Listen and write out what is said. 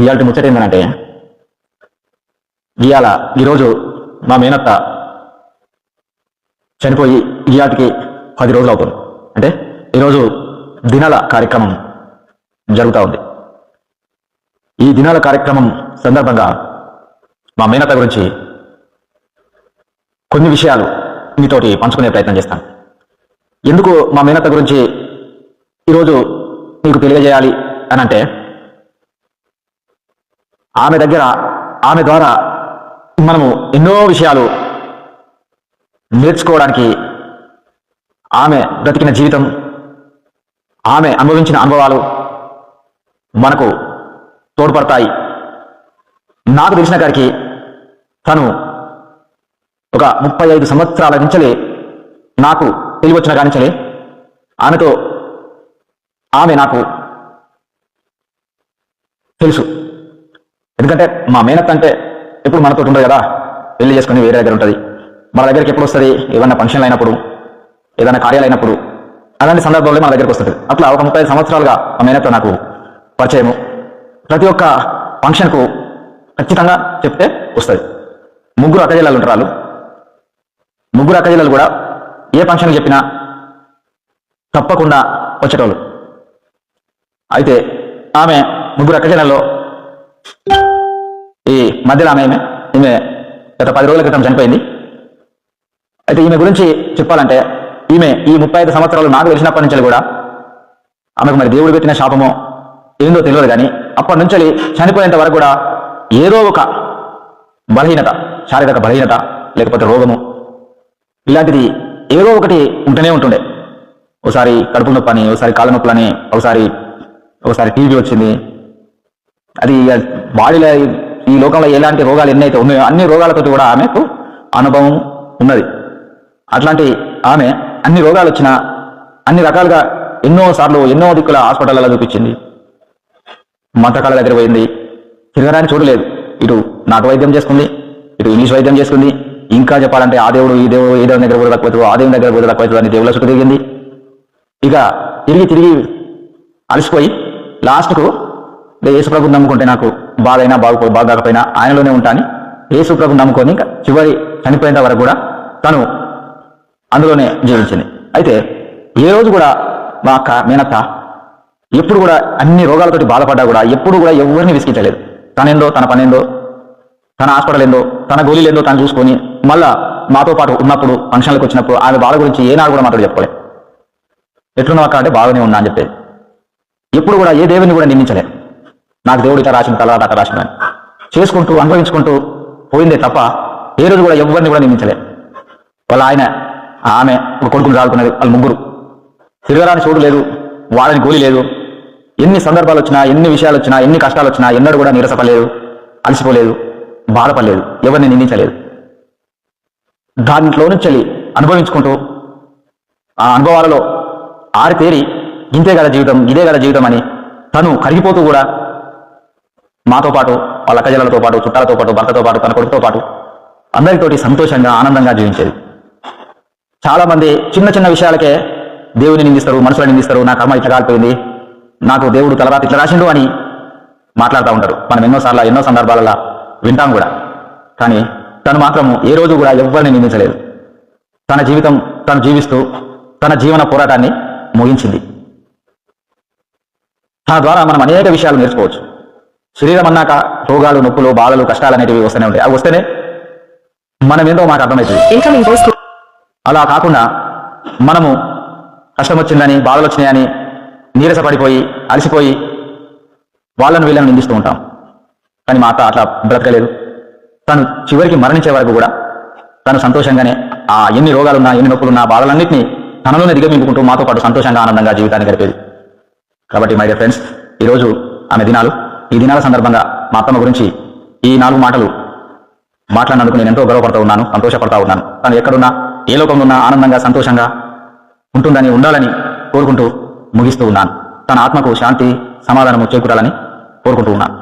ఇవాళ ముచ్చట ఏంటంటే ఇవాళ ఈరోజు మా మేనత్త చనిపోయి ఇవాటికి పది రోజులు అవుతుంది. అంటే ఈరోజు దినాల కార్యక్రమం జరుగుతూ ఉంది. ఈ దినాల కార్యక్రమం సందర్భంగా మా మేనత్త గురించి కొన్ని విషయాలు మీతోటి పంచుకునే ప్రయత్నం చేస్తాను. ఎందుకు మా మేనత్త గురించి ఈరోజు మీకు తెలియజేయాలి అని అంటే ఆమె దగ్గర ఆమె ద్వారా మనము ఎన్నో విషయాలు నేర్చుకోవడానికి ఆమె బ్రతికిన జీవితం ఆమె అనుభవించిన అనుభవాలు మనకు తోడ్పడతాయి. నాకు తెలిసిన గారికి తను ఒక ముప్పై ఐదు సంవత్సరాల నుంచలే నాకు తెలివచ్చిన కానించలే ఆమెతో ఆమె నాకు తెలుసు. ఎందుకంటే మా మేనత్ అంటే ఎప్పుడు మనతో ఉండదు కదా. పెళ్ళి చేసుకుని వేరే దగ్గర ఉంటుంది. మన దగ్గరికి ఎప్పుడు వస్తుంది? ఏదైనా ఫంక్షన్లు అయినప్పుడు ఏదైనా కార్యాలు అయినప్పుడు అలాంటి సందర్భంలో మన దగ్గరికి వస్తుంది. అట్లా ఒక ముప్పై సంవత్సరాలుగా మా మేనత్తో నాకు పరిచయము. ప్రతి ఒక్క ఫంక్షన్కు ఖచ్చితంగా చెప్తే వస్తుంది. ముగ్గురు అక్కజల్లాలు ఉంటారు వాళ్ళు. ముగ్గురు అక్కజల్లాలు కూడా ఏ ఫంక్షన్ చెప్పినా తప్పకుండా వచ్చేటోళ్ళు. అయితే ఆమె ముగ్గురు అక్కజల్లలో ఈ మధ్యలో ఆమె ఈమె ఈమె గత పది రోజుల క్రితం చనిపోయింది. అయితే ఈమె గురించి చెప్పాలంటే ఈమె ఈ ముప్పై ఐదు సంవత్సరాలు నాకు తెలిసినప్పటి నుంచి కూడా ఆమెకు మరి దేవుడు పెట్టిన శాపమో ఏందో తెలియదు కానీ అప్పటి నుంచి చనిపోయేంత వరకు కూడా ఏదో ఒక బలహీనత శారీరక బలహీనత లేకపోతే రోగము ఇలాంటిది ఏదో ఒకటి ఉంటూనే ఉంటుండే. ఒకసారి కడుపు నొప్పి అని ఒకసారి కాళ్ళ నొప్పులు అని ఒకసారి ఒకసారి టీవీ వచ్చింది. అది బాడీలో ఈ లోకంలో ఎలాంటి రోగాలు ఎన్నైతే ఉన్నాయో అన్ని రోగాలతో కూడా ఆమెకు అనుభవం ఉన్నది. అట్లాంటి ఆమె అన్ని రోగాలు వచ్చినా అన్ని రకాలుగా ఎన్నో సార్లు ఎన్నో దిక్కుల హాస్పిటల్లో చూపించింది. మంతకాల దగ్గర పోయింది. తిరగడానికి చూడలేదు ఇటు నాటు వైద్యం చేసుకుంది ఇటు ఇంగ్లీష్ వైద్యం చేసుకుంది. ఇంకా చెప్పాలంటే ఆ దేవుడు ఈ దేవుడు ఏ దేవుని దగ్గర కూడా తక్కువ ఆ దేవుని దగ్గర కూడా తక్కువ అని దేవుళ్ళ చుట్టూ తిరిగింది. ఇక తిరిగి తిరిగి అలసిపోయి లాస్ట్కు యేసుప్రభు నమ్ముకుంటే నాకు బాధైనా బాగు బాగాకపోయినా ఆయనలోనే ఉంటాను యేసు ప్రభు నమ్ముకొని చివరి చనిపోయేంత వరకు కూడా తను అందులోనే జీవించింది. అయితే ఏ రోజు కూడా మా అక్క మేనత్త ఎప్పుడు కూడా అన్ని రోగాలతోటి బాధపడ్డా కూడా ఎప్పుడు కూడా ఎవరిని విసిగించలేదు. తనేందో తన పనేందో తన హాస్పిటల్ ఏందో తన గోళీలు ఏందో తను చూసుకొని మళ్ళా మాతో పాటు ఉన్నప్పుడు ఫంక్షన్లకు వచ్చినప్పుడు ఆమె బాధ గురించి ఏనాడు కూడా మాతో చెప్పలేదు ఎట్లున్నావు అక్క అంటే బాగానే ఉన్నా అని చెప్పేది. ఎప్పుడు కూడా ఏ దేవుని కూడా నిందించలేదు నాకు దేవుడు ఇట్లా రాసిన తల అట్లా రాసిన చేసుకుంటూ అనుభవించుకుంటూ పోయిందే తప్ప ఏ రోజు కూడా ఎవరిని కూడా నిందించలే. వాళ్ళ ఆయన ఆమె ఒక కొడుకుని రాడుకున్నది వాళ్ళ ముగ్గురు. తిరగరాని చోటు లేదు వాళ్ళని గోలి లేదు. ఎన్ని సందర్భాలు వచ్చినా ఎన్ని విషయాలు వచ్చినా ఎన్ని కష్టాలు వచ్చినా ఎన్నడూ కూడా నీరసపడలేదు అలసిపోలేదు బాధపడలేదు ఎవరిని నిందించలేదు. దాంట్లో నుంచి వెళ్ళి అనుభవించుకుంటూ ఆ అనుభవాలలో ఆరితేరి ఇంతే కదా జీవితం ఇదే కదా జీవితం అని తను కరిగిపోతూ కూడా మాతో పాటు వాళ్ళ అక్కజలతో పాటు చుట్టాలతో పాటు భర్తతో పాటు తన కొడుకుతో పాటు అందరితోటి సంతోషంగా ఆనందంగా జీవించేది. చాలామంది చిన్న చిన్న విషయాలకే దేవుని నిందిస్తారు మనుషులను నిందిస్తారు నా కర్మ ఇట్లా కాలిపోయింది నాకు దేవుడు తలరాత ఇట్లా రాసిండు అని మాట్లాడుతూ ఉంటారు. మనం ఎన్నోసార్లు ఎన్నో సందర్భాలలో వింటాం కూడా. కానీ తను మాత్రం ఏ రోజు కూడా ఎవరిని నిందించలేదు. తన జీవితం తను జీవిస్తూ తన జీవన పోరాటాన్ని ముగించింది. తన ద్వారా మనం అనేక విషయాలు నేర్చుకోవచ్చు. శరీరం అన్నాక రోగాలు నొప్పులు బాధలు కష్టాలు అనేటివి వస్తూనే ఉంటాయి. అవి వస్తేనే మనం ఏందో మాకు అర్థమవుతుంది. అలా కాకుండా మనము కష్టం వచ్చిందని బాధలు వచ్చినాయని నీరసపడిపోయి అలసిపోయి వాళ్ళను వీళ్ళని నిందిస్తూ ఉంటాం. కానీ మా అత్త అట్లా బ్రతకలేదు. తను చివరికి మరణించే వరకు కూడా తను సంతోషంగానే ఆ ఎన్ని రోగాలున్నా ఎన్ని నొప్పులున్నా బాధలన్నింటినీ తనలోనే దిగమింపుకుంటూ మాతో పాటు సంతోషంగా ఆనందంగా జీవితాన్ని గడిపేది. కాబట్టి మై డియర్ ఫ్రెండ్స్ ఈరోజు ఆమె దినాలు ఈ దినాల సందర్భంగా మా అత్తమ్మ గురించి ఈ నాలుగు మాటలు మాట్లాడినందుకు నేను ఎంతో గర్వపడుతూ ఉన్నాను సంతోషపడతా ఉన్నాను. తను ఎక్కడున్నా ఏ లోకంలో ఉన్నా ఆనందంగా సంతోషంగా ఉంటుందని ఉండాలని కోరుకుంటూ ముగిస్తూ ఉన్నాను. తన ఆత్మకు శాంతి సమాధానము చేకూరాలని కోరుకుంటూ ఉన్నాను.